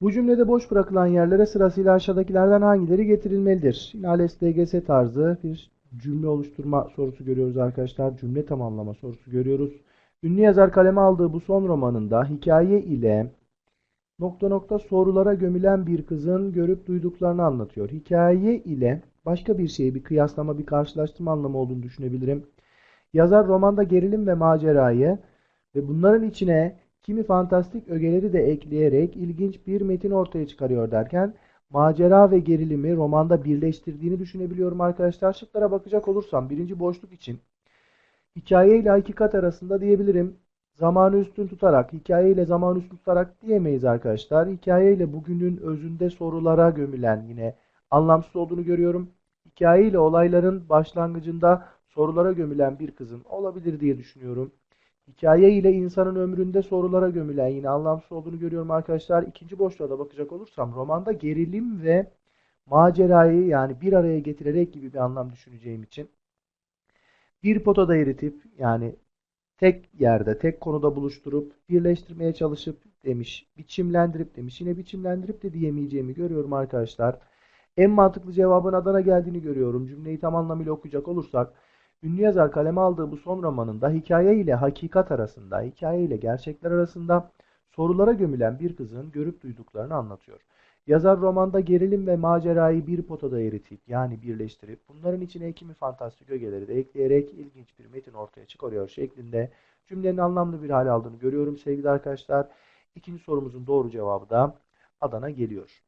Bu cümlede boş bırakılan yerlere sırasıyla aşağıdakilerden hangileri getirilmelidir? Yine ALES DGS tarzı bir cümle oluşturma sorusu görüyoruz arkadaşlar. Cümle tamamlama sorusu görüyoruz. Ünlü yazar kaleme aldığı bu son romanında hikaye ile nokta nokta sorulara gömülen bir kızın görüp duyduklarını anlatıyor. Hikaye ile başka bir şeyi bir kıyaslama, bir karşılaştırma anlamı olduğunu düşünebilirim. Yazar romanda gerilim ve macerayı ve bunların içine kimi fantastik ögeleri de ekleyerek ilginç bir metin ortaya çıkarıyor derken macera ve gerilimi romanda birleştirdiğini düşünebiliyorum arkadaşlar. Şıklara bakacak olursam birinci boşluk için hikaye ile hakikat arasında diyebilirim. Zamanı üstün tutarak, hikaye ile zamanı üstün tutarak diyemeyiz arkadaşlar. Hikaye ile bugünün özünde sorulara gömülen yine anlamsız olduğunu görüyorum. Hikaye ile olayların başlangıcında sorulara gömülen bir kızın olabilir diye düşünüyorum. Hikaye ile insanın ömründe sorulara gömülen yine anlamsız olduğunu görüyorum arkadaşlar. İkinci boşluğa da bakacak olursam romanda gerilim ve macerayı yani bir araya getirerek gibi bir anlam düşüneceğim için bir potada eritip yani tek yerde, tek konuda buluşturup birleştirmeye çalışıp demiş. Biçimlendirip demiş. Yine biçimlendirip de diyemeyeceğimi görüyorum arkadaşlar. En mantıklı cevabın Adana geldiğini görüyorum. Cümleyi tam anlamıyla okuyacak olursak ünlü yazar kaleme aldığı bu son romanında hikaye ile hakikat arasında, hikaye ile gerçekler arasında sorulara gömülen bir kızın görüp duyduklarını anlatıyor. Yazar romanda gerilim ve macerayı bir potada eritip yani birleştirip bunların içine kimi fantastik ögeleri de ekleyerek ilginç bir metin ortaya çıkarıyor şeklinde cümlenin anlamlı bir hale aldığını görüyorum sevgili arkadaşlar. İkinci sorumuzun doğru cevabı da Adana geliyor.